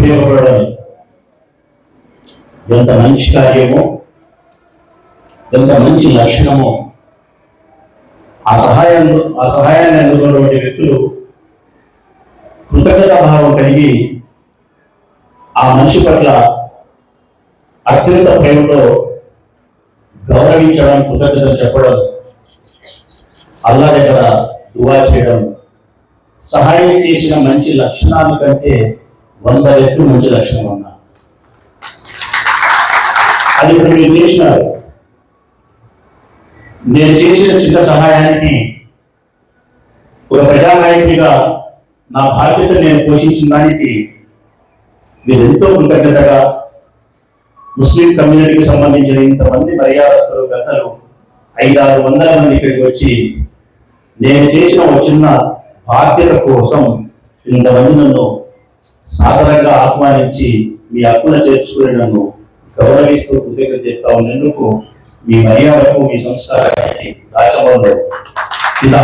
ఉపయోగపడడం ఎంత మంచి కార్యమో ఎంత మంచి లక్షణమో ఆ సహాయం ఆ సహాయాన్ని అందుకున్నటువంటి వ్యక్తులు కృతజ్ఞతాభావం కలిగి ఆ మనిషి పట్ల అత్యంత ప్రేమలో గౌరవించడం కృతజ్ఞత చెప్పడం అల్లా దగ్గర దువా చేయడం సహాయం చేసిన మంచి లక్షణాల కంటే వంద రెట్లు మంచి లక్షణం ఉన్నా అది ఇప్పుడు మీరు చేసినారు. నేను చేసిన చిన్న సహాయానికి ఒక ప్రజానాయకుడిగా నా బాధ్యత నేను పోషించిన దానికి మీరు ఎంతో కృతజ్ఞతగా ముస్లిం కమ్యూనిటీకి సంబంధించిన ఇంతమంది మర్యాదస్తులు గతలు ఐదారు వందల మంది ఇక్కడికి వచ్చి నేను చేసిన ఒక చిన్న బాధ్యత కోసం ఇంతమంది నన్ను సాధారణంగా ఆహ్వానించి మీ అప్పుల చేసుకుని నన్ను గౌరవిస్తూ కృతజ్ఞత చెప్తా ఉన్నందుకు మీ మర్యాదకు మీ సంస్కారానికి రాజభవన్లో ఇలా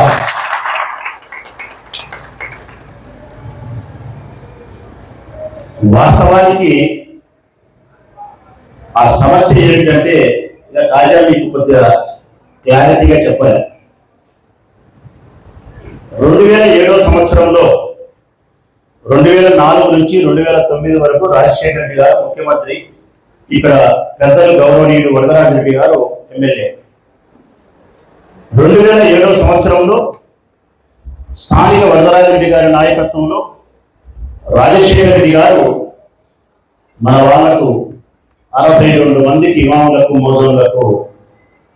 వాస్తవానికి ఆ సమస్య ఏంటంటే ఇలా రాజా మీకు కొద్దిగా క్లారిటీగా చెప్పాలి. రెండు వేల ఏడో సంవత్సరంలో రెండు వేల నాలుగు నుంచి రెండు వేల తొమ్మిది వరకు రాజశేఖర రెడ్డి గారు ముఖ్యమంత్రి ఇక్కడ పెద్దలు గౌరవనీయుడు వరదరాజ రెడ్డి గారు ఎమ్మెల్యే. రెండు వేల ఏడవ సంవత్సరంలో స్థానిక వరదరాజ రెడ్డి గారి నాయకత్వంలో రాజశేఖర రెడ్డి గారు మన వాళ్ళకు అరవై రెండు మందికి ఇమాములకు మోజులకు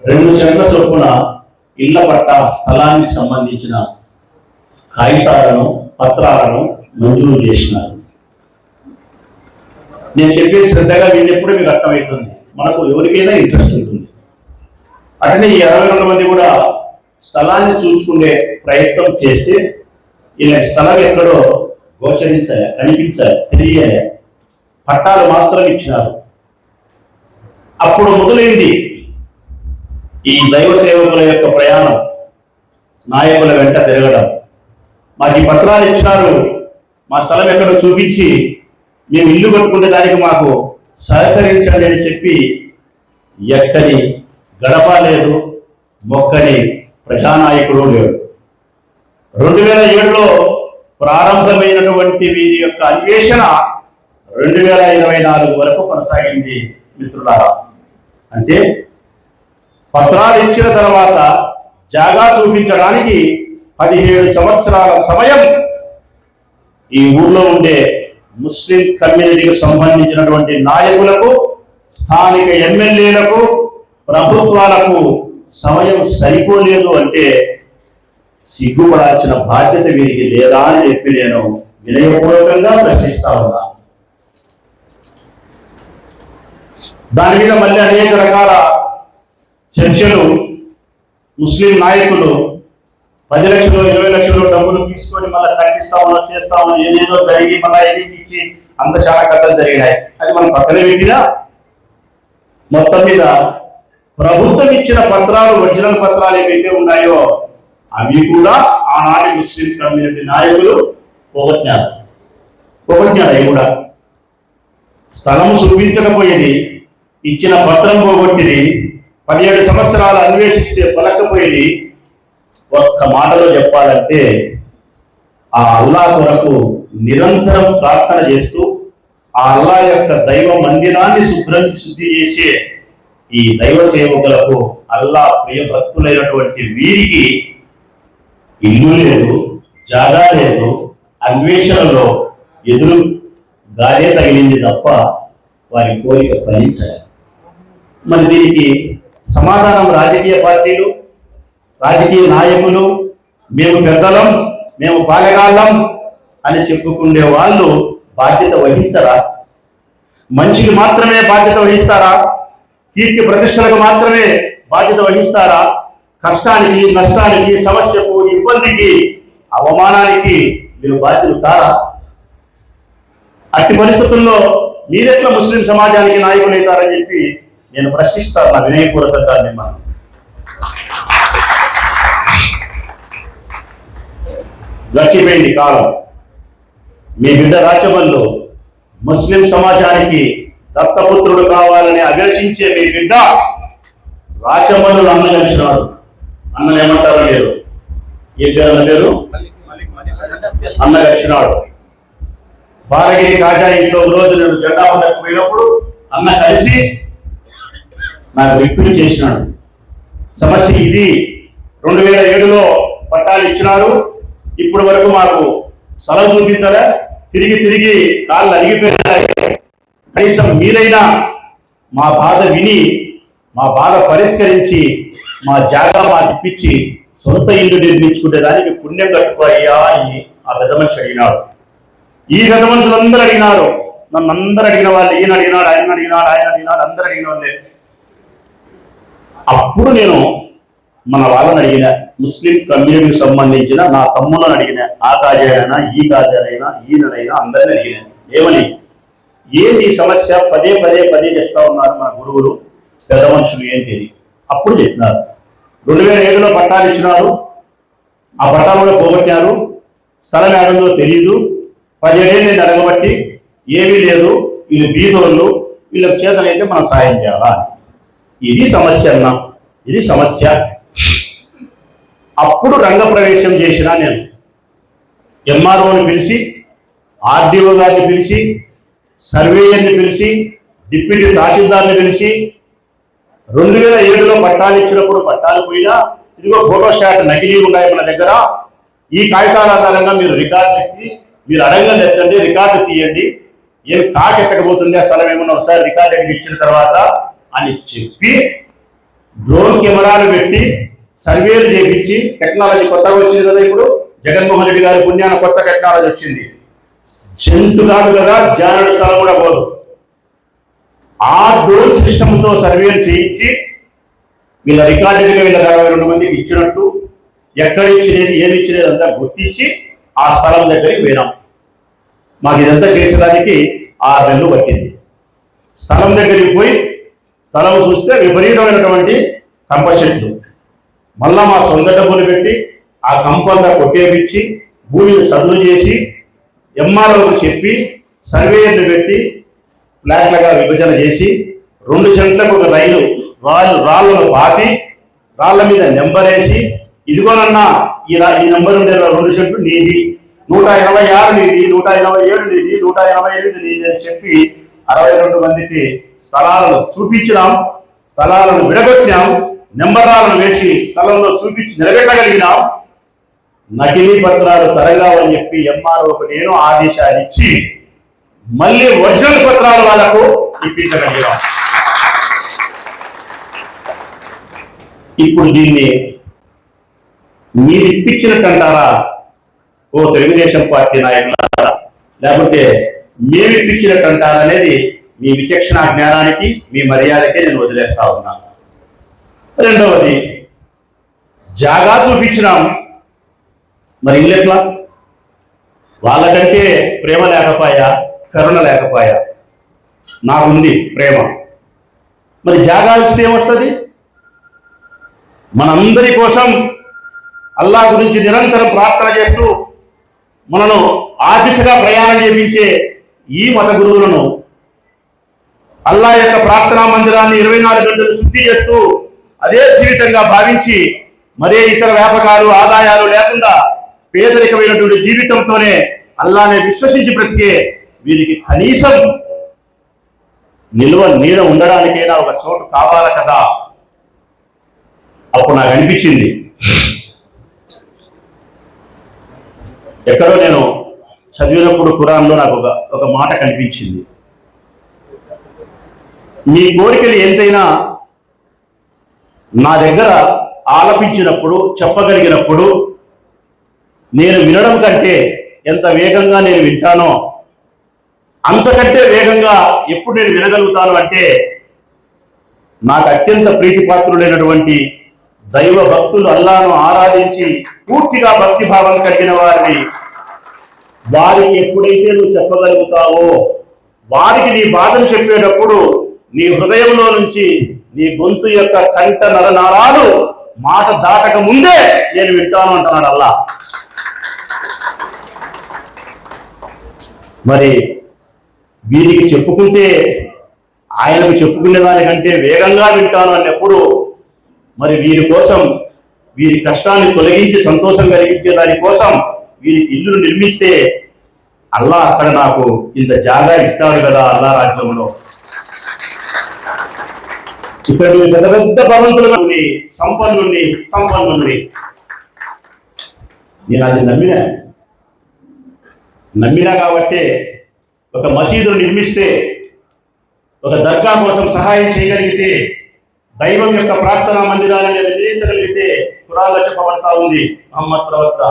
రెండు సెంట్ల చొప్పున ఇళ్ళ పట్ట స్థలానికి సంబంధించిన కాగితాలను పత్రాలను మంజూరు చేసినారు. నేను చెప్పే శ్రద్ధగా విన్నప్పుడు మీకు అర్థమవుతుంది. మనకు ఎవరికైనా ఇంట్రెస్ట్ ఉంటుంది. అట్లనే ఈ అరవై రెండు మంది కూడా స్థలాన్ని చూసుకునే ప్రయత్నం చేస్తే ఇలా స్థలం ఎక్కడో గోచరించాలి కనిపించాలి తెలియాలి పట్టాలు మాత్రం ఇచ్చినారు. అప్పుడు మొదలైంది ఈ దైవ సేవకుల యొక్క ప్రయాణం. నాయకుల వెంట తిరగడం. మాకు ఈ పత్రాలు ఇచ్చినారు. మా స్థలం ఎక్కడో చూపించి మేము ఇల్లు కట్టుకునే దానికి మాకు సహకరించండి అని చెప్పి ఎక్కడి గడప లేదు మొక్కని ప్రజానాయకుడు లేడు. రెండు వేల ఏడులో ప్రారంభమైనటువంటి వీరి యొక్క అన్వేషణ రెండు వేల ఇరవై నాలుగు వరకు కొనసాగింది మిత్రులారా. అంటే పత్రాలు ఇచ్చిన తర్వాత జాగా చూపించడానికి పదిహేడు సంవత్సరాల సమయం ఈ ఊర్లో ఉండే ముస్లిం కమ్యూనిటీకి సంబంధించినటువంటి నాయకులకు స్థానిక ఎమ్మెల్యేలకు ప్రభుత్వాలకు సమయం సరిపోలేదు అంటే సిగ్గుపడాల్సిన బాధ్యత వీరికి లేదా అని చెప్పి నేను వినయపూర్వకంగా ప్రశ్నిస్తా ఉన్నా. దాని మీద మళ్ళీ అనేక రకాల చర్చలు ముస్లిం నాయకులు పది లక్షలు ఇరవై లక్షలు డబ్బులు తీసుకొని మళ్ళీ కట్టిస్తామని చేస్తామని ఏదేదో జరిగి మళ్ళీ ఎదిగి ఇచ్చి అంత చాలా కథలు జరిగినాయి. అది మనం పక్కన పెట్టినా మొత్తం మీద ప్రభుత్వం ఇచ్చిన పత్రాలు ఒరిజినల్ పత్రాలు ఏవైతే ఉన్నాయో అవి కూడా ఆనాటి ముస్లిం కమ్యూనిటీ నాయకులు పోగొట్టినారు పోగొట్టినారు అవి కూడా. స్థలం చూపించకపోయేది ఇచ్చిన పత్రం పోగొట్టిది పదిహేడు సంవత్సరాలు అన్వేషిస్తే పలకపోయేది ఒక్క మాటలో చెప్పాలంటే ఆ అల్లా కొరకు నిరంతరం ప్రార్థన చేస్తూ ఆ అల్లా యొక్క దైవ మందిరాన్ని శుభ్రం శుద్ధి చేసే ఈ దైవ సేవకులకు అల్లా ప్రియభక్తులైనటువంటి వీరికి ఇల్లు లేదు జాగా లేదు అన్వేషణలో ఎదురు గాలే తగిలింది తప్ప వారి కోరిక ఫలించాలి మరి దీనికి సమాధానం రాజకీయ పార్టీలు రాజకీయ నాయకులు మేము పెద్దలం మేము పాలగాళ్ళం అని చెప్పుకునే వాళ్ళు బాధ్యత వహించరా? మంచికి మాత్రమే బాధ్యత వహిస్తారా? కీర్తి ప్రతిష్టలకు మాత్రమే బాధ్యత వహిస్తారా? కష్టానికి నష్టానికి సమస్యకు ఇబ్బందికి అవమానానికి మీరు బాధ్యులు కారా? అట్టి పరిస్థితుల్లో మీరెట్లా ముస్లిం సమాజానికి నాయకులు అవుతారని చెప్పి నేను ప్రశ్నిస్తాను నా వినయపూర్వకంగా మిమ్మల్ని గడిచిపోయింది కాలం. మీ బిడ్డ రాచబల్లో ముస్లిం సమాజానికి దత్తపుత్రుడు కావాలని అభిలషించే మీ బిడ్డ రాచమల్లు అన్న కలిసినాడు అన్నలు ఏమంటారు లేరు. ఏం పేరు అన్న పేరు? అన్న కలిసినాడు బాలగిరి కాజా ఇంట్లో రోజు నేను జెండా పోయినప్పుడు అన్న కలిసి నాకు రిపీట్ చేసినాడు. సమస్య ఇది. రెండు వేల ఏడులో పట్టాలు ఇచ్చినారు. ఇప్పటి వరకు మాకు స్థలం చూపించలే. తిరిగి తిరిగి కాళ్ళు అరిగిపోయినాయి. కనీసం మీరైనా మా బాధ విని మా బాధ పరిష్కరించి మా జాగా మాకు ఇప్పించి సొంత ఇల్లు నిర్మించుకునే దానికి పుణ్యం కట్టుకోయ్యా అని ఆ పెద్ద మనిషి అడిగినాడు. ఈ పెద్ద మనుషులందరూ అడిగినారు. నన్ను అందరు అడిగిన వాళ్ళు ఈయన అడిగినాడు ఆయన అడిగినాడు ఆయన అడిగినాడు అందరు అడిగిన వాళ్ళే. అప్పుడు నేను మన వాళ్ళని అడిగిన ముస్లిం కమ్యూనిటీకి సంబంధించిన నా తమ్ములను అడిగిన ఆ కాజానైనా ఈ కాజానైనా ఈయననైనా అందరిని అడిగిన ఏమని? ఏది ఈ సమస్య? పదే పదే పదే చెప్తా ఉన్నారు మన గురువులు పెద్ద మనుషులు ఏం తెలియదు. అప్పుడు చెప్పినారు. రెండు వేల ఏడులో పట్టాలు ఇచ్చినారు. ఆ పట్టాలు కూడా పోగొట్టారు. స్థలం ఏడందో తెలియదు పదిహేడేళ్ళు నేను అడగబట్టి ఏమీ లేదు. వీళ్ళు బీదోళ్ళు వీళ్ళకి చేతనైతే మనం సాయం చేయాలా? ఇది సమస్య అన్నా. ఇది సమస్య. అప్పుడు రంగప్రవేశం చేసిన నేను. ఎంఆర్ఓని పిలిచి ఆర్డీఓ గారిని పిలిచి సర్వేయర్ని పిలిచి డిప్యూటీ తహసీల్దార్ని పిలిచి రెండు వేల ఏడులో పట్టాలు ఇచ్చినప్పుడు పట్టాలు పోయినా ఇదిగో ఫోటో స్టాట్ నకిలీ ఉన్నాయి మన దగ్గర. ఈ కాగితాల ఆధారంగా మీరు రికార్డు ఎత్తి మీరు అడగలు ఎత్తండి రికార్డు తీయండి. ఏం కాకి ఎత్తకపోతుంది ఆ స్థలం ఏమన్నా ఒకసారి రికార్డు ఎత్తి ఇచ్చిన తర్వాత అని చెప్పి డ్రోన్ కెమెరాలు పెట్టి సర్వేలు చేపించి టెక్నాలజీ కొత్తగా వచ్చింది కదా ఇప్పుడు? జగన్మోహన్ రెడ్డి గారి పుణ్యాన కొత్త టెక్నాలజీ వచ్చింది. చెంటు కాదు కదా జానడు స్థలం కూడా పోదు. ఆ డ్రోన్ సిస్టమ్తో సర్వేలు చేయించి వీళ్ళ రికార్డుగా వీళ్ళ అరవై రెండు మందికి ఇచ్చినట్టు ఎక్కడ ఇచ్చినది ఏమి ఇచ్చినది అంతా గుర్తించి ఆ స్థలం దగ్గరికి పోయినాం. మాకు ఇదంతా చేసేదానికి ఆరు నెలలు పట్టింది. స్థలం దగ్గరికి పోయి స్థలం చూస్తే విపరీతమైనటువంటి కంప చెట్లు మళ్ళా మా సొంత డబ్బులు పెట్టి ఆ కంపంతా కొట్టేపించి భూమిని సదును చేసి ఎంఆర్ఓకి చెప్పి సర్వేయర్ని పెట్టి ఫ్లాట్లుగా విభజన చేసి రెండు సెంట్లకు ఒక రైలు రాళ్ళు రాళ్ళను పాతి రాళ్ళ మీద నెంబర్ వేసి ఇదిగోనన్నా ఈ రా- ఈ నెంబర్ ఉండే రెండు సెంట్లు నీది నూట ఎనభై ఆరు నీది నూట ఎనభై ఏడు నీది నూట ఎనభై ఎనిమిది నీది అని చెప్పి అరవై రెండు మందికి స్థలాలను చూపించినాం స్థలాలను విడగొట్టినాం. నెంబరాలను వేసి స్థలంలో చూపించి నిలబెట్టగలిగినాం. నకిలీ పత్రాలు తరగావని చెప్పి ఎంఆర్ఓకి నేను ఆదేశాలు ఇచ్చి మళ్ళీ ఒరిజినల్ పత్రాలు వాళ్ళకు ఇప్పించగలిగాం ఇప్పుడు దీన్ని మీరు ఇప్పించినట్టంటారా? ఓ తెలుగుదేశం పార్టీ నాయకులారా? లేకపోతే మేము ఇప్పించినట్టు అనేది మీ విచక్షణ జ్ఞానానికి మీ మర్యాదకే నేను వదిలేస్తా ఉన్నాను. రెండవది జాగా చూపించినాం. మరి ఇల్లు వాళ్ళకంటే ప్రేమ లేకపోయా కరుణ లేకపోయా? నాకుంది ప్రేమ. మరి జాగా ఇస్తే ఏమొస్తుంది? మనందరి కోసం అల్లా గురించి నిరంతరం ప్రార్థన చేస్తూ మనను ఆ దిశగా ప్రయాణం చేపించే ఈ మత గురువులను అల్లా యొక్క ప్రార్థనా మందిరాన్ని ఇరవై నాలుగు గంటలు శుద్ధి చేస్తూ అదే జీవితంగా భావించి మరే ఇతర వ్యాపకాలు ఆదాయాలు లేకుండా పేదరికమైనటువంటి జీవితంతోనే అల్లానే విశ్వసించి బ్రతికే వీరికి కనీసం నిల్వ నీడ ఉండడానికైనా ఒక చోటు కావాలి కదా. అప్పుడు నాకు అనిపించింది. ఎక్కడో నేను చదివినప్పుడు ఖురాన్లో నాకు ఒక ఒక మాట కనిపించింది. మీ కోరికలు ఎంతైనా నా దగ్గర ఆలపించినప్పుడు చెప్పగలిగినప్పుడు నేను వినడం కంటే ఎంత వేగంగా నేను వింటానో అంతకంటే వేగంగా ఎప్పుడు నేను వినగలుగుతాను అంటే నాకు అత్యంత ప్రీతిపాత్రులైనటువంటి దైవ భక్తులు అల్లాను ఆరాధించి పూర్తిగా భక్తి భావం కలిగిన వారిని వారికి ఎప్పుడైతే నువ్వు చెప్పగలుగుతావో వారికి నీ బాధను చెప్పేటప్పుడు నీ హృదయంలో నుంచి నీ గొంతు యొక్క కంట నరనారాలు మాట దాటక ముందే నేను వింటాను అంటున్నాడు అల్లా. మరి వీరికి చెప్పుకుంటే ఆయనకు చెప్పుకునే దానికంటే వేగంగా వింటాను అన్నప్పుడు మరి వీరి కోసం వీరి కష్టాన్ని తొలగించి సంతోషం కలిగించే దానికోసం వీరికి ఇల్లు నిర్మిస్తే అల్లా అక్కడ నాకు ఇంత జాగా ఇస్తాడు కదా అల్లా రాజ్యంలో. ఇక్కడ పెద్ద పెద్ద భవంతులని సంపన్నుని సంపన్నుని నేను అది నమ్మినా? నమ్మినా కాబట్టే ఒక మసీదును నిర్మిస్తే ఒక దర్గా కోసం సహాయం చేయగలిగితే దైవం యొక్క ప్రార్థనా మందిరాలను నిర్ణయించగలిగితే కురాల్లో చెప్పబడతా ఉంది మహమ్మద్ ప్రవక్త.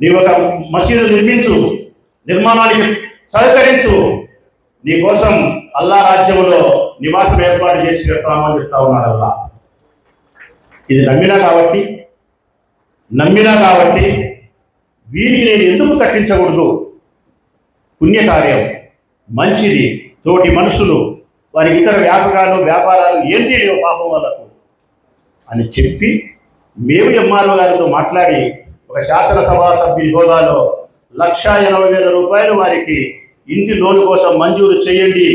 నీవు ఒక మసీదు నిర్మించు నిర్మాణానికి సహకరించు. నీ కోసం అల్లా రాజ్యంలో నివాసం ఏర్పాటు చేసి పెడతామని చెప్తా ఉన్నాడు అలా ఇది నమ్మినా కాబట్టి నమ్మినా కాబట్టి వీరికి నేను ఎందుకు కట్టించకూడదు పుణ్యకార్యం మంచిది తోటి మనుషులు వారికి ఇతర వ్యాపకాలు వ్యాపారాలు ఏంటి లేవు పాపం వాళ్ళకు? అని చెప్పి మేము ఎంఆర్ఓ గారితో మాట్లాడి ఒక శాసనసభ సభ్యుని హోదాలో లక్షా ఎనభై వేల రూపాయలు వారికి ఇంటి లోన్ కోసం మంజూరు చేయండి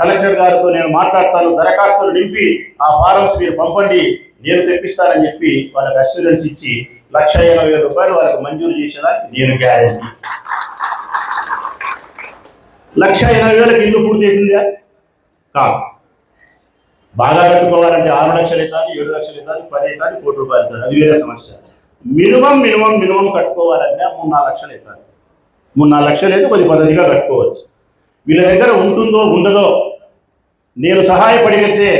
కలెక్టర్ గారితో నేను మాట్లాడతాను. దరఖాస్తులు నింపి ఆ ఫారమ్స్ మీరు పంపండి. నేను తెప్పిస్తానని చెప్పి వాళ్ళకి అస్యూరెన్స్ ఇచ్చి లక్ష ఎనభై వేల రూపాయలు వాళ్ళకి మంజూరు చేసేదానికి నేను గ్యారెంటీ లక్ష ఎనభై వేలకు ఇల్లు పూర్తి అవుతుందా కాదు. బాగా కట్టుకోవాలంటే ఆరు లక్షలు అవుతుంది ఏడు లక్షలు అవుతుంది పది అవుతుంది కోటి రూపాయలు అవుతుంది. అది వేరే సమస్య. మినిమం మినిమం మినిమం కట్టుకోవాలంటే మూడు నాలుగు లక్షలు అవుతుంది. మూడు నాలుగు లక్షలు అయితే కొద్ది పద్ధతిగా కట్టుకోవచ్చు. వీళ్ళ దగ్గర ఉంటుందో ఉండదో నేను సహాయపడితే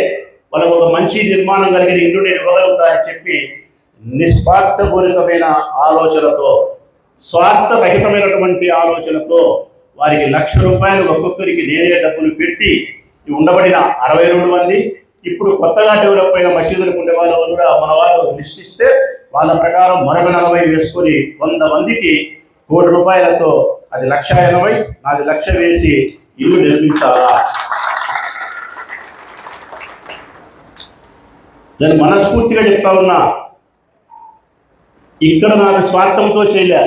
వాళ్ళకు ఒక మంచి నిర్మాణం కలిగిన ఇల్లు నేను ఇవ్వగలుగుతా అని చెప్పి నిస్వార్థపూరితమైన ఆలోచనతో స్వార్థరహితమైనటువంటి ఆలోచనతో వారికి లక్ష రూపాయలు ఒక్కొక్కరికి నేనే డబ్బులు పెట్టి ఉండబడిన అరవై రెండు మంది ఇప్పుడు కొత్తగా డెవలప్ అయిన మసీదులకు ఉండే వాళ్ళ కూడా మన వాళ్ళు లిస్ట్ ఇస్తే వాళ్ళ ప్రకారం మరొక నలభై వేసుకొని వంద మందికి కోటి రూపాయలతో అది లక్ష ఎనభై నాది లక్ష వేసి ఇల్లు నిర్మించాలా? నేను మనస్ఫూర్తిగా చెప్తా ఉన్నా ఇక్కడ నాకు స్వార్థంతో చేయలే.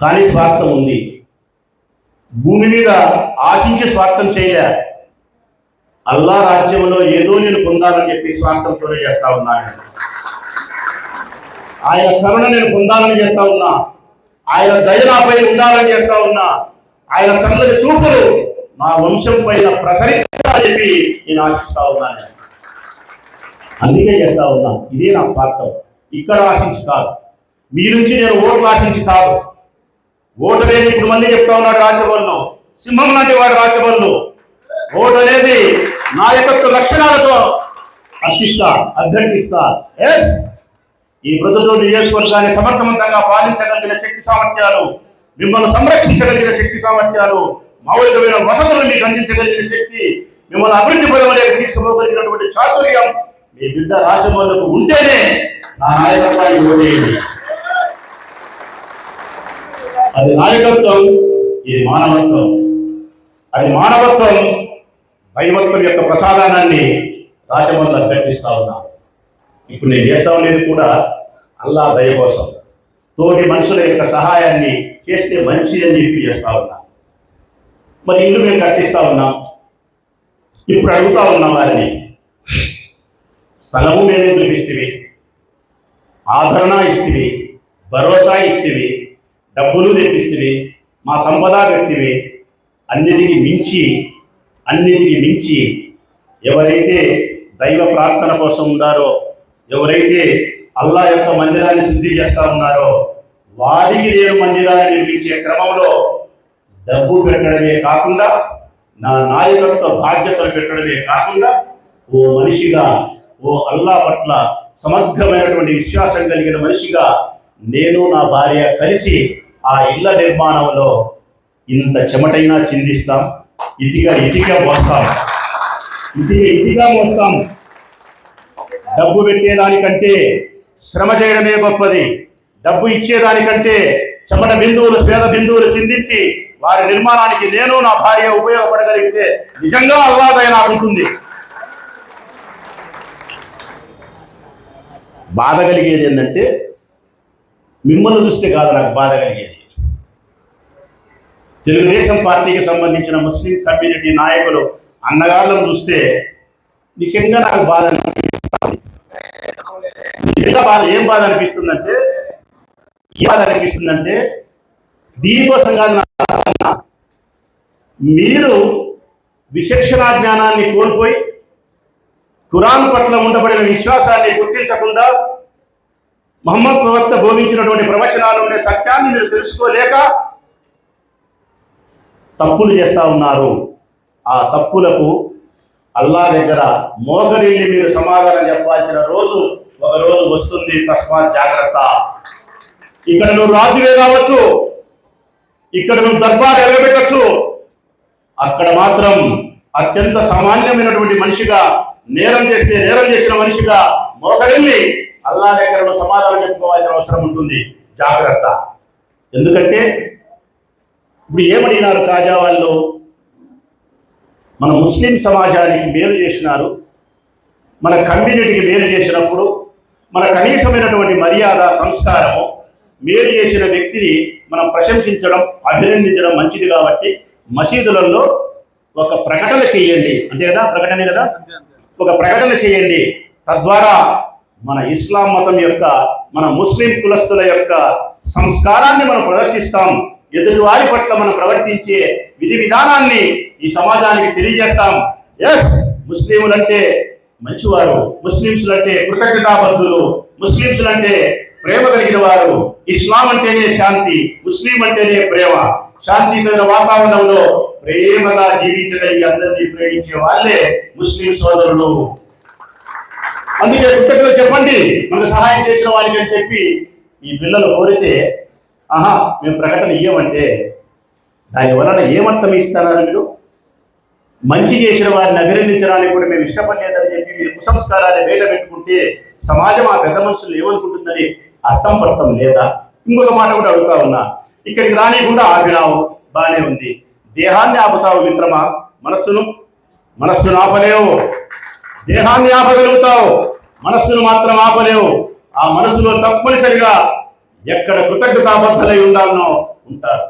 కానీ స్వార్థం ఉంది. భూమి మీద ఆశించి స్వార్థం చేయలే. అల్లా రాజ్యంలో ఏదో నేను పొందాలని చెప్పి స్వార్థంతోనే చేస్తా ఉన్నాను ఆయన కరుణ నేను పొందాలని చేస్తా ఉన్నా. ఆయన దయ నాపై ఉండాలని చేస్తా ఉన్నా. ఆయన చల్లని చూపులు నా వంశం పైన ప్రసరించాలని చెప్పి నేను ఆశిస్తా ఉన్నాను అందుకే చేస్తా ఉన్నా. ఇదే నా స్వార్థం. ఇక్కడ ఆశించి కాదు. మీ నుంచి నేను ఓట్లు ఆశించి కాదు. ఓటు అనేది ఇప్పుడు మళ్ళీ చెప్తా ఉన్నాడు రాజభవన్లో. సింహం లాంటి వాడు రాజభవన్లో. ఓటు అనేది నాయకత్వ లక్షణాలతో అర్థిస్తా అభ్యర్థిస్తా. ఎస్ ఈ మృతుడు నియోజకవర్గాన్ని సమర్థవంతంగా పాలించగలిగిన శక్తి సామర్థ్యాలు మిమ్మల్ని సంరక్షించగలిగిన శక్తి సామర్థ్యాలు మౌలికమైన వసతులు మీకు అందించగలిగిన శక్తి మిమ్మల్ని అభివృద్ధి పదవలేక తీసుకుపోగలిగినటువంటి చాతుర్యం ఈ బిడ్డ రాజమౌళకు ఉంటేనే నా నాయకత్వాన్ని ఓటేయండి. అది నాయకత్వం ఇది మానవత్వం. అది మానవత్వం దైవత్వం యొక్క ప్రసాదానాన్ని రాజమౌళి అభ్యర్థిస్తా ఉన్నా. ఇప్పుడు నేను చేస్తా ఉండేది కూడా అల్లా దయ కోసం. తోటి మనుషుల యొక్క సహాయాన్ని చేస్తే మంచి అని చెప్పి చేస్తా ఉన్నా. మరి ఇల్లు మేము కట్టిస్తా ఉన్నాం. ఇప్పుడు అడుగుతా ఉన్నాం వారిని. స్థలము మేమే పిలిపిస్తుంది ఆదరణ ఇస్తుంది భరోసా ఇస్తుంది డబ్బులు తెప్పిస్తుంది మా సంపద వ్యక్తివి అన్నిటికీ మించి అన్నిటికీ మించి ఎవరైతే దైవ ప్రార్థన కోసం ఉన్నారో ఎవరైతే అల్లా యొక్క మందిరాన్ని శుద్ధి చేస్తా ఉన్నారో వారికి నేను మందిరాన్ని నిర్మించే క్రమంలో డబ్బు పెట్టడమే కాకుండా నా నాయకత్వ బాధ్యతలు పెట్టడమే కాకుండా ఓ మనిషిగా ఓ అల్లా పట్ల సమగ్రమైనటువంటి విశ్వాసం కలిగిన మనిషిగా నేను నా భార్య కలిసి ఆ ఇళ్ళ నిర్మాణంలో ఇంత చెమటైనా చిందిస్తాం ఇదిగా ఇదిగా మోస్తాం. ఇదిగా ఇదిగా మోస్తాం. డబ్బు పెట్టేదానికంటే శ్రమ చేయడమే గొప్పది. డబ్బు ఇచ్చేదానికంటే చెమట బిందువులు స్వేద బిందువులు చిందించి వారి నిర్మాణానికి నేను నా భార్య ఉపయోగపడగలిగితే నిజంగా అల్లాదైనా ఉంటుంది బాధ కలిగేది ఏంటంటే మిమ్మల్ని చూస్తే కాదు నాకు బాధ కలిగేది. తెలుగుదేశం పార్టీకి సంబంధించిన ముస్లిం కమ్యూనిటీ నాయకులు అన్నగారులను చూస్తే నిజంగా నాకు బాధ అనిపిస్తుంది. నిజంగా బాధ ఏం బాధ అనిపిస్తుందంటే ఏ బాధ అనిపిస్తుందంటే దీనికోసం కాదు మీరు విచక్షణా జ్ఞానాన్ని కోల్పోయి ఖురాన్ పట్ల ఉండబడిన విశ్వాసాన్ని గుర్తించకుండా మహమ్మద్ ప్రవక్త బోధించినటువంటి ప్రవచనాలు ఉండే సత్యాన్ని మీరు తెలుసుకోలేక తప్పులు చేస్తా ఉన్నారు. ఆ తప్పులకు అల్లా దగ్గర మోకరిల్లి మీరు సమాధానం చెప్పాల్సిన రోజు ఒక రోజు వస్తుంది. తస్మాత్ జాగ్రత్త. ఇక్కడ నువ్వు రాజువే కావచ్చు. ఇక్కడ నువ్వు దర్బార్ ఎగబెట్టచ్చు అక్కడ మాత్రం అత్యంత సామాన్యమైనటువంటి మనిషిగా నేరం చేస్తే నేరం చేసిన మనిషిగా మోకరిల్లి అల్లా దగ్గర సమాధానం చెప్పుకోవాల్సిన అవసరం ఉంటుంది. జాగ్రత్త. ఎందుకంటే ఇప్పుడు ఏమడిగినారు కాజా వాళ్ళు? మన ముస్లిం సమాజానికి మేలు చేసినారు. మన కమ్యూనిటీకి మేలు చేసినప్పుడు మన కనీసమైనటువంటి మర్యాద సంస్కారము మేలు చేసిన వ్యక్తిని మనం ప్రశంసించడం అభినందించడం మంచిది కాబట్టి మసీదులలో ఒక ప్రకటన చేయండి. అంతే కదా? ప్రకటనే కదా? ఒక ప్రకటన చేయండి. తద్వారా మన ఇస్లాం మతం యొక్క మన ముస్లిం కులస్తుల యొక్క సంస్కారాన్ని మనం ప్రదర్శిస్తాం. ఎదుటి వారి పట్ల మనం ప్రవర్తించే విధి విధానాన్ని ఈ సమాజానికి తెలియజేస్తాం. ఎస్ ముస్లింలంటే మంచివారు ముస్లింస్ అంటే కృతజ్ఞతాబద్ధులు ముస్లింస్ అంటే ప్రేమ కలిగిన వారు ఇస్లాం అంటేనే శాంతి ముస్లిం అంటేనే ప్రేమ. శాంతియుతమైన వాతావరణంలో ప్రేమగా జీవించడానికి అందరినీ ప్రేమించే వాళ్ళే ముస్లిం సోదరులు. అందుకే కృతజ్ఞత చెప్పండి మనకు సహాయం చేసిన వారికి అని చెప్పి ఈ పిల్లలు కోరితే ఆహా మేము ప్రకటన ఇయ్యమంటే దాని వలన ఏమర్థం ఇస్తున్నారు మీరు? మంచి చేసిన వారిని అభినందించడానికి కూడా మేము ఇష్టపడలేదని చెప్పి మీరు కుసంస్కారాన్ని బయట పెట్టుకుంటే సమాజం ఆ పెద్ద మనుషులు ఏమనుకుంటుందని అర్థం పడతాం లేదా? ఇంకొక మాట కూడా అడుగుతా ఉన్నా. ఇక్కడికి రానియకుండా ఆపినావు బానే ఉంది. దేహాన్ని ఆపుతావు మిత్రమా? మనస్సును మనస్సును ఆపలేవు. దేహాన్ని ఆపగలుగుతావు. మనస్సును మాత్రం ఆపలేవు. ఆ మనస్సులో తప్పనిసరిగా ఎక్కడ కృతజ్ఞతాబద్ధలై ఉండాలనో ఉంటారు.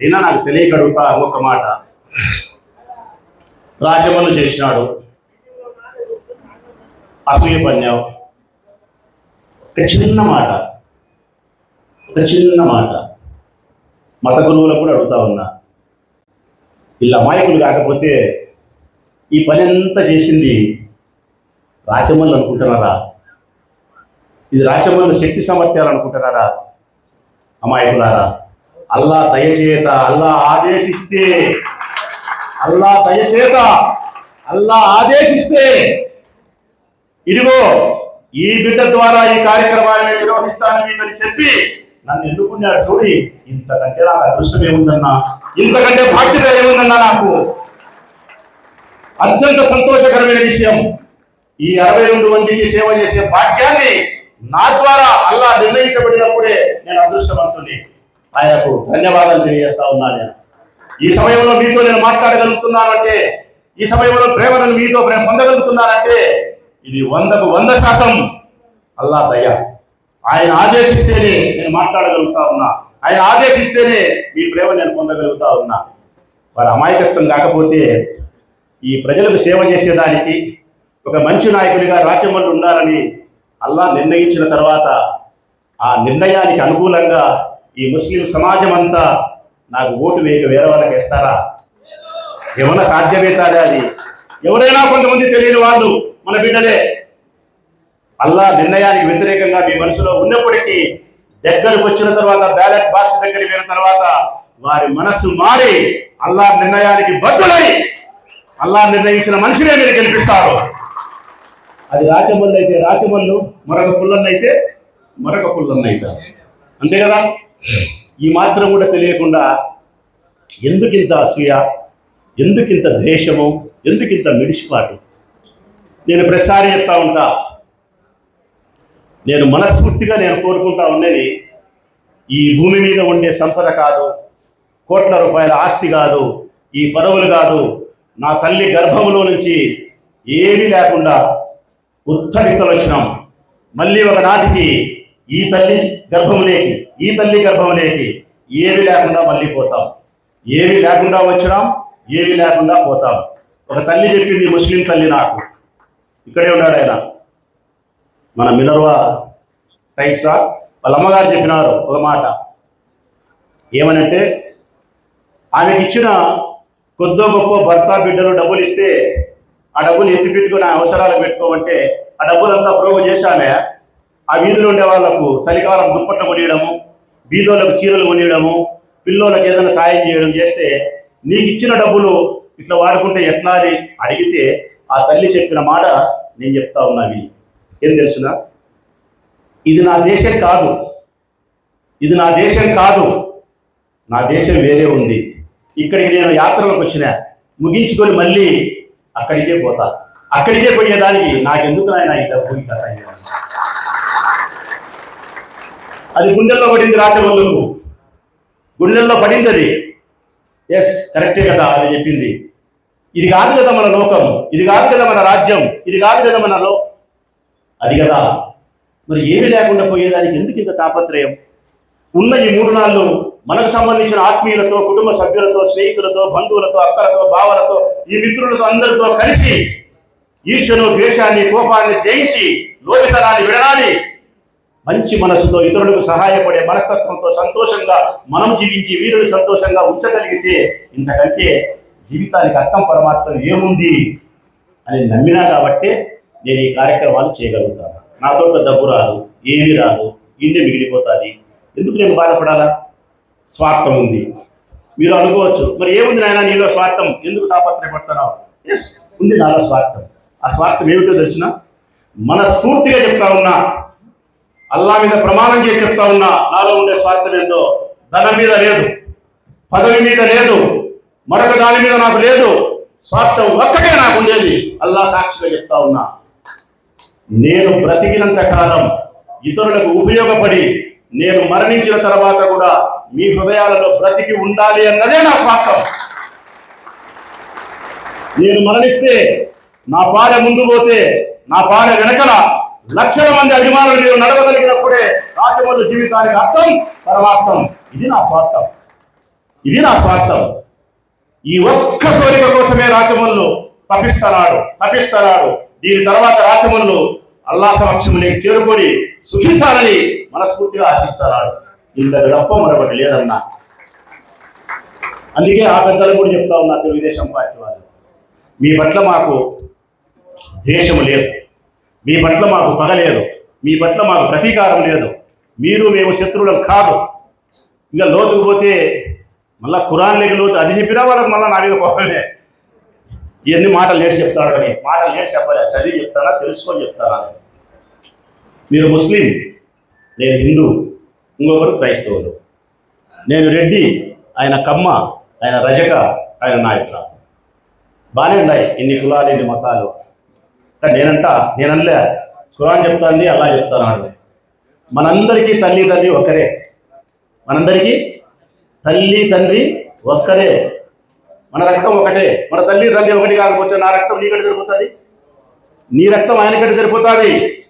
అయినా నాకు తెలియక అడుగుతా ఒక మాట. రాజమల్లు చేసినాడు. అసూయ పన్యావు ఒక చిన్న మాట. ఒక చిన్న మాట మత గురువులకు కూడా అడుగుతా ఉన్నా. వీళ్ళ అమాయకులు కాకపోతే ఈ పని అంతా చేసింది రాచమల్లు అనుకుంటున్నారా? ఇది రాచమల్లు శక్తి సామర్థ్యాలు అనుకుంటున్నారా? అమాయకులారా అల్లా దయచేత అల్లా ఆదేశిస్తే అల్లా దయచేత అల్లా ఆదేశిస్తే ఇదిగో ఈ బిడ్డ ద్వారా ఈ కార్యక్రమాన్ని నిర్వహిస్తానని చెప్పి నన్ను ఎన్నుకున్నాడు చూడి ఇంతకంటే నాకు అదృష్టం ఏముందన్నా? ఇంతకంటే బాధ్యత ఏముందన్నా నాకు? అత్యంత సంతోషకరమైన విషయం ఈ అరవై రెండు మందికి సేవ చేసే భాగ్యాన్ని నా ద్వారా అల్లా నిర్ణయించబడినప్పుడే నేను అదృష్టవంతుని ఆయనకు ధన్యవాదాలు తెలియజేస్తా ఉన్నాను నేను. ఈ సమయంలో మీతో నేను మాట్లాడగలుగుతున్నానంటే ఈ సమయంలో ప్రేమను మీతో ప్రేమ పొందగలుగుతున్నానంటే ఇది వందకు వంద శాతం అల్లా దయ. ఆయన ఆదేశిస్తేనే నేను మాట్లాడగలుగుతా ఉన్నా. ఆయన ఆదేశిస్తేనే మీ ప్రేమ నేను పొందగలుగుతా ఉన్నా. వారి అమాయకత్వం కాకపోతే ఈ ప్రజలకు సేవ చేసేదానికి ఒక మంచి నాయకుడిగా రాచమల్లు ఉండాలని అల్లా నిర్ణయించిన తర్వాత ఆ నిర్ణయానికి అనుకూలంగా ఈ ముస్లిం సమాజం అంతా నాకు ఓటు వేయక వేరే వాళ్ళకి వేస్తారా? ఏమన్నా సాధ్యమవుతారా అది. ఎవరైనా కొంతమంది తెలియని వాళ్ళు మన బిడ్డలే అల్లా నిర్ణయానికి వ్యతిరేకంగా మీ మనసులో ఉన్నప్పటికీ దగ్గరకు వచ్చిన తర్వాత బ్యాలెట్ బాక్స్ దగ్గరికి వెళ్ళిన తర్వాత వారి మనస్సు మారి అల్లా నిర్ణయానికి బద్దులై అల్లా నిర్ణయించిన మనిషినే మీరు గెలిపిస్తారు. అది రాచమల్లు అయితే రాచమల్లు మరొక పుల్లన్నైతే మరొక పుల్లన్నైతే అంతే కదా? ఈ మాత్రం కూడా తెలియకుండా ఎందుకింత అసూయ? ఎందుకింత ద్వేషము? ఎందుకింత మిడిసిపాటు? నేను ప్రతిసారి చెప్తా ఉంటా నేను మనస్ఫూర్తిగా నేను కోరుకుంటా ఉన్నది ఈ భూమి మీద ఉండే సంపద కాదు కోట్ల రూపాయల ఆస్తి కాదు ఈ పదవులు కాదు నా తల్లి గర్భంలో నుంచి ఏమీ లేకుండా ఉత్తరితలు వచ్చినాం. మళ్ళీ ఒకనాటికి ఈ తల్లి గర్భంలోకి ఈ తల్లి గర్భంలోకి ఏమీ లేకుండా మళ్ళీ పోతాం. ఏమీ లేకుండా వచ్చినాం ఏమీ లేకుండా పోతాం. ఒక తల్లి చెప్పింది ముస్లిం తల్లి నాకు. ఇక్కడే ఉన్నాడు ఆయన. మన మినర్వా టైట్సా వాళ్ళ అమ్మగారు చెప్పినారు ఒక మాట. ఏమనంటే ఆమెకి ఇచ్చిన కొద్దో గొప్ప భర్త బిడ్డలు డబ్బులు ఇస్తే ఆ డబ్బులు ఎత్తి పెట్టుకుని ఆ పెట్టుకోమంటే ఆ డబ్బులంతా ప్రోగు చేశామే ఆ వీధిలో ఉండే వాళ్ళకు చలికాలం దుప్పట్లు కొనియడము బీదోళ్ళకు చీరలు కొనియడము పిల్లోళ్ళకి ఏదైనా సాయం చేయడం చేస్తే నీకు ఇచ్చిన డబ్బులు ఇట్లా వాడుకుంటే ఎట్లా అని అడిగితే ఆ తల్లి చెప్పిన మాట నేను చెప్తా ఉన్నా ఏం తెలుసునా? ఇది నా దేశం కాదు. ఇది నా దేశం కాదు. నా దేశం వేరే ఉంది. ఇక్కడికి నేను యాత్రలకు వచ్చిన ముగించుకొని మళ్ళీ అక్కడికే పోతా. అక్కడికే పోయేదానికి నాకెందుకు నాయన ఈ డబ్బు ఈ అది గుండెల్లో పడింది రాచవల్లుకు గుండెల్లో పడింది అది ఎస్ కరెక్టే కదా అని చెప్పింది. ఇది కాదు కదా మన లోకం. ఇది కాదు కదా మన రాజ్యం. ఇది కాదు కదా మన లో అది కదా. మరి ఏమీ లేకుండా పోయేదానికి ఎందుకు ఇంత తాపత్రయం? ఉన్న ఈ మూడు నాళ్ళు మనకు సంబంధించిన ఆత్మీయులతో కుటుంబ సభ్యులతో స్నేహితులతో బంధువులతో అక్కలతో బావలతో ఈ మిత్రులతో అందరితో కలిసి ఈర్షను ద్వేషాన్ని కోపాన్ని జయించి లోపితనాన్ని విడనాలి మంచి మనసుతో ఇతరులకు సహాయపడే మనస్తత్వంతో సంతోషంగా మనం జీవించి వీరుని సంతోషంగా ఉంచగలిగితే ఇంతకంటే జీవితానికి అర్థం పరమార్థం ఏముంది అని నమ్మినా కాబట్టే నేను ఈ కార్యక్రమాలు చేయగలుగుతాను. నాతో ఒక డబ్బు రాదు ఏమీ రాదు ఇల్లు మిగిలిపోతుంది. ఎందుకు నేను బాధపడాలా? స్వార్థం ఉంది. మీరు అనుకోవచ్చు మరి ఏముంది నాయన నీలో స్వార్థం? ఎందుకు తాపత్రయపడుతున్నావు ఎస్ ఉంది నాలో స్వార్థం. ఆ స్వార్థం ఏమిటో తెలిసిన? మన స్ఫూర్తిగా చెప్తా ఉన్నా అల్లా మీద ప్రమాణం చేసి చెప్తా ఉన్నా నాలో ఉండే స్వార్థం ఏందో ధనం మీద లేదు పదవి మీద లేదు మరొక దాని మీద నాకు లేదు. స్వార్థం ఒక్కటే నాకు ఉండేది. అల్లా సాక్షిగా చెప్తా ఉన్నా. నేను బ్రతికినంత కాలం ఇతరులకు ఉపయోగపడి నేను మరణించిన తర్వాత కూడా మీ హృదయాలలో బ్రతికి ఉండాలి అన్నదే నా స్వార్థం. నేను మరణిస్తే నా పాడ ముందు పోతే నా పాడ వెనకల లక్షల మంది అభిమానులు నేను నడవగలిగినప్పుడే రాజమౌళి జీవితానికి అర్థం పరమార్థం. ఇది నా స్వార్థం. ఇది నా స్వార్థం. ఈ ఒక్క కోరిక కోసమే రాజమల్లు తపిస్తున్నాడు తపిస్తున్నాడు దీని తర్వాత రాచమల్లు అల్లా సమక్షంలోకి చేరుకొని సుఖించాలని మనస్ఫూర్తిగా ఆశిస్తారు? ఇంతకు తప్ప మరొకటి లేదన్నా. అందుకే ఆ పెద్దలు కూడా చెప్తా ఉన్నా తెలుగుదేశం పార్టీ వాళ్ళు. మీ పట్ల మాకు ద్వేషం లేదు. మీ పట్ల మాకు పగ లేదు. మీ పట్ల మాకు ప్రతీకారం లేదు. మీరు మేము శత్రువులం కాదు. ఇంకా లోతుకు పోతే మళ్ళా కురాన్ లేక లోతు అది చెప్పినా వాళ్ళకి మళ్ళీ నా మీద కోపమే ఇవన్నీ మాటలు నేర్చి చెప్తాడు అని మాటలు నేర్చి చెప్పలే చదివి చెప్తానా తెలుసుకొని చెప్తానా మీరు ముస్లిం నేను హిందూ ఇంకొకరు క్రైస్తవులు. నేను రెడ్డి ఆయన కమ్మ ఆయన రజక ఆయన నాయకుల. బాగానే ఉన్నాయి ఇన్ని కులాలు ఇన్ని మతాలు. కానీ నేనంట నేనల్లే ఖురాన్ చెప్తాంది అలా చెప్తాను మనందరికీ తల్లి తండ్రి ఒక్కరే. మనందరికీ తల్లి తండ్రి ఒక్కరే. మన రక్తం ఒకటే మన తల్లి తల్లి ఒకటి కాకపోతే నా రక్తం నీకటి సరిపోతుంది? నీ రక్తం ఆయనకటి సరిపోతుంది?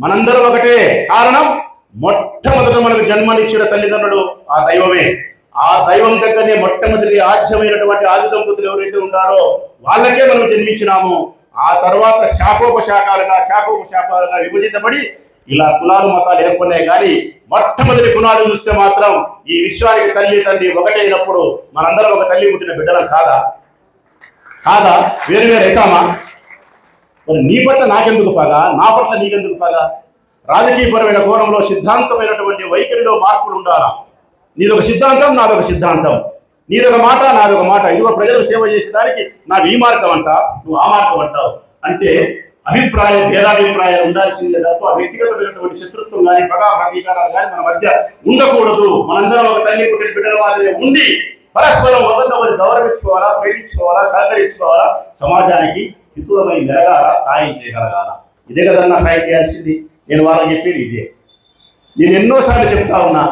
మనందరం ఒకటే. కారణం మొట్టమొదట మనకు జన్మనిచ్చిన తల్లిదండ్రులు ఆ దైవమే. ఆ దైవం దగ్గరనే మొట్టమొదటి ఆజ్యమైనటువంటి ఆది దంపతులు ఎవరైతే ఉన్నారో వాళ్ళకే మనం జన్మించినాము. ఆ తర్వాత శాఖోపశాఖాలుగా శాఖోపశాఖాలుగా విభజించబడి ఇలా కులాలు మతాలు ఏర్పడినాయి కానీ మొట్టమొదటి గుణాలు చూస్తే మాత్రం ఈ విశ్వానికి తల్లి తండ్రి ఒకటైనప్పుడు మనందరం ఒక తల్లి పుట్టిన బిడ్డలం కాదా? కాదా? వేరు వేరు అవుతామా? మరి నీ పట్ల నాకెందుకు పగా నా పట్ల నీకెందుకు పగా రాజకీయపరమైన కోణంలో సిద్ధాంతమైనటువంటి వైఖరిలో మార్పులు ఉండాలా? నీదొక సిద్ధాంతం నాదొక సిద్ధాంతం. నీదొక మాట నాదొక మాట. ఇదిగో ప్రజలకు సేవ చేసేదానికి నాకు ఈ మార్గం అంట నువ్వు ఆ మార్గం అంటావు. అంటే అభిప్రాయం భేదాభిప్రాయాలు ఉండాల్సిందే తప్ప వ్యక్తిగతమైనటువంటి శత్రుత్వం కానీ పగా అంగీకారాలు కానీ మన మధ్య ఉండకూడదు. మనందరం ఒక తల్లి పుట్టిన బిడ్డల మాదిరి ఉండి పరస్పరం ఒకరినొకరు గౌరవించుకోవాలా ప్రేమించుకోవాలా సహకరించుకోవాలా సమాజానికి హితులమై మెరగాల సాయం చేయగలగాల? ఇదే కదన్నా సాయం చేయాల్సింది. నేను వాళ్ళకి చెప్పేది ఇదే. నేను ఎన్నోసార్లు చెప్తా ఉన్నా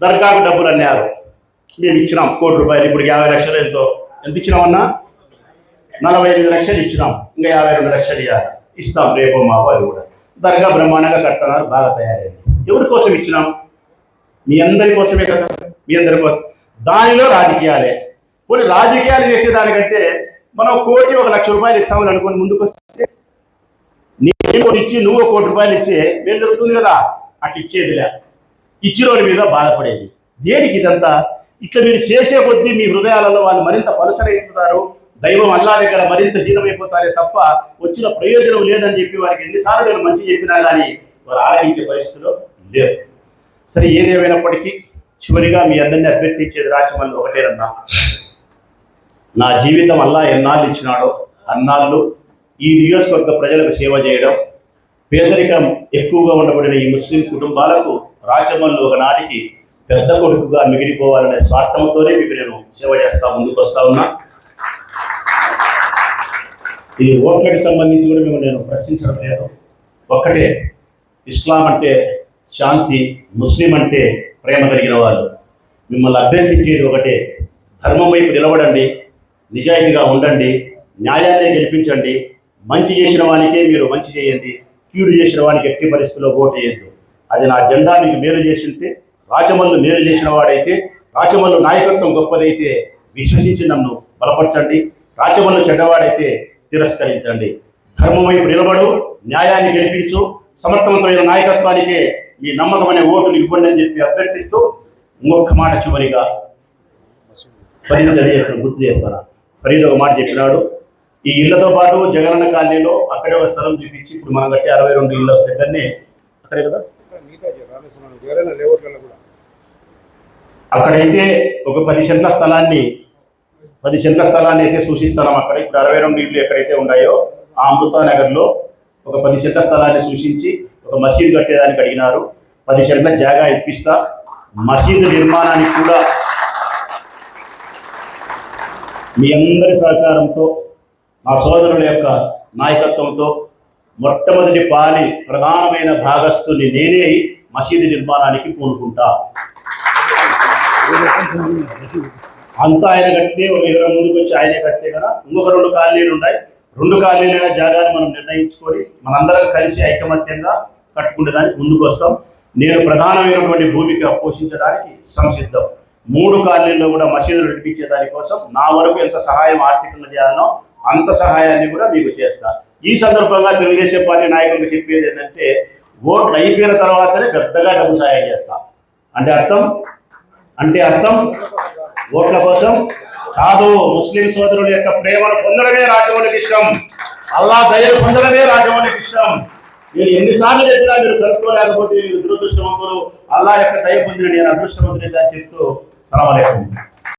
దర్గాకు డబ్బులు అన్నారు. మేము ఇచ్చినాం కోటి రూపాయలు ఇప్పుడు యాభై లక్షలు ఎంతో. ఎంత ఇచ్చినామన్నా? నలభై ఎనిమిది లక్షలు ఇచ్చినాం. ఇంకా యాభై రెండు లక్షలు ఇవ్వాలి ఇస్తాం రేపు మాపు అది కూడా. దర్గా బ్రహ్మాండంగా కడుతున్నారు బాగా తయారైంది. ఎవరి కోసం ఇచ్చినాం? మీ అందరి కోసమే కదా మీ అందరి కోసం దానిలో రాజకీయాలే. కొన్ని రాజకీయాలు చేసేదానికంటే మనం కోటి ఒక లక్ష రూపాయలు ఇస్తామని అనుకోని ముందుకు వస్తే నేను ఒకటి ఇచ్చి నువ్వు కోటి రూపాయలు ఇచ్చే మేలు జరుగుతుంది కదా. అట్లా ఇచ్చేదిలే. ఇచ్చినోడి మీద బాధపడేది. దేనికి ఇదంతా? ఇట్లా మీరు చేసే కొద్దీ మీ హృదయాలలో వాళ్ళు మరింత పలుసరైపోతారు దైవం అల్లా దగ్గర మరింత హీనమైపోతారే తప్ప వచ్చిన ప్రయోజనం లేదని చెప్పి వారికి ఎన్నిసార్లు నేను మంచి చెప్పినా కానీ వారు ఆరగించే పరిస్థితిలో లేరు. సరే ఏదేమైనప్పటికీ చివరిగా మీ అందరినీ అభ్యర్థించేది రాచమల్లి ఒకటేనన్నా. నా జీవితం అల్లా ఎన్నాళ్ళు ఇచ్చినాడో అన్నాళ్ళు ఈ నియోజకవర్గ ప్రజలకు సేవ చేయడం పేదరికం ఎక్కువగా ఉండబడిన ఈ ముస్లిం కుటుంబాలకు రాచమల్లు ఒకనాటికి పెద్ద కొడుకుగా మిగిలిపోవాలనే స్వార్థంతోనే మీకు నేను సేవ చేస్తా ముందుకు వస్తా ఉన్నా. ఈ ఓట్లకు సంబంధించి కూడా మేము నేను ప్రశ్నించడం లేదు. ఒక్కటే ఇస్లాం అంటే శాంతి ముస్లిం అంటే ప్రేమ కలిగిన వాళ్ళు. మిమ్మల్ని అభ్యర్థించేది ఒకటే ధర్మం వైపు నిలబడండి నిజాయితీగా ఉండండి న్యాయాన్ని గెలిపించండి మంచి చేసిన వానికే మీరు మంచి చేయండి కీడు చేసిన వానికి ఎట్టి పరిస్థితిలో ఓటు వేయద్దు. అది నా జెండా మీకు మేలు చేసింటే రాచమల్లు మేలు చేసిన వాడైతే రాచమల్లు నాయకత్వం గొప్పదైతే విశ్వసించి నన్ను బలపరచండి. రాచమల్లు చెడ్డవాడైతే తిరస్కరించండి. ధర్మం వైపు నిలబడు న్యాయాన్ని గెలిపించు సమర్థవంతమైన నాయకత్వానికి మీ నమ్మకమైన ఓటుని ఇవ్వండి అని చెప్పి అభ్యర్థిస్తూ ఇంకొక మాట చివరిగా ఫరీద్ అని చెప్పిన గుర్తు చేస్తాను. ఫరీద్ ఒక మాట చెప్పినాడు. ఈ ఇళ్ళతో పాటు జగనన్న కాలనీలో అక్కడే ఒక స్థలం చూపించి ఇప్పుడు మనం కట్టే అరవై రెండు ఇళ్ళ దగ్గరనే అక్కడే కదా? అక్కడైతే ఒక పది సెంట్ల స్థలాన్ని పది సెంట్ల స్థలాన్ని అయితే సూచిస్తున్నాం అక్కడ. ఇప్పుడు అరవై రెండు ఇళ్ళు ఎక్కడైతే ఉన్నాయో ఆ అమృత నగర్లో ఒక పది సెంట్ల స్థలాన్ని సూచించి ఒక మసీదు కట్టేదానికి అడిగినారు. పది సెంట్ల జాగా ఇప్పిస్తా. మసీదు నిర్మాణానికి కూడా మీ అందరి సహకారంతో మా సోదరుల యొక్క నాయకత్వంతో మొట్టమొదటి పాలి ప్రధానమైన భాగస్తుని నేనే మసీదు నిర్మాణానికి పూనుకుంటా అంతా ఆయన కట్టితే ఒక ఇరవై ముందుకు వచ్చి ఆయనే కట్టే కదా. ఇంకొక రెండు కాలనీలు ఉన్నాయి. రెండు కాలనీలైన జాగాన్ని మనం నిర్ణయించుకొని మనందరం కలిసి ఐకమత్యంగా కట్టుకునేదానికి ముందుకు వస్తాం. నేను ప్రధానమైనటువంటి భూమికి పోషించడానికి సంసిద్ధం. మూడు కాలనీల్లో కూడా మసీదులు నడిపించే దానికోసం నా వరకు ఎంత సహాయం ఆర్థికంగా చేయాలనో అంత సహాయాన్ని కూడా మీకు చేస్తా. ఈ సందర్భంగా తెలుగుదేశం పార్టీ నాయకులకు చెప్పేది ఏంటంటే ఓట్లు అయిపోయిన తర్వాతనే పెద్దగా డబ్బు సహాయం చేస్తా. అంటే అర్థం? అంటే అర్థం? ఓట్ల కోసం కాదు ముస్లిం సోదరుల యొక్క ప్రేమను పొందడమే రాజమౌళికి ఇష్టం అల్లా దయలు పొందడమే రాజమౌళికి ఇష్టం నేను ఎన్నిసార్లు చెప్పినా మీరు కలుపుకోలేకపోతే మీరు దురదృష్టవంతులు. అల్లా యొక్క దయ పొందిన నేను అదృష్టవంతుని అని చెప్తూ సలాం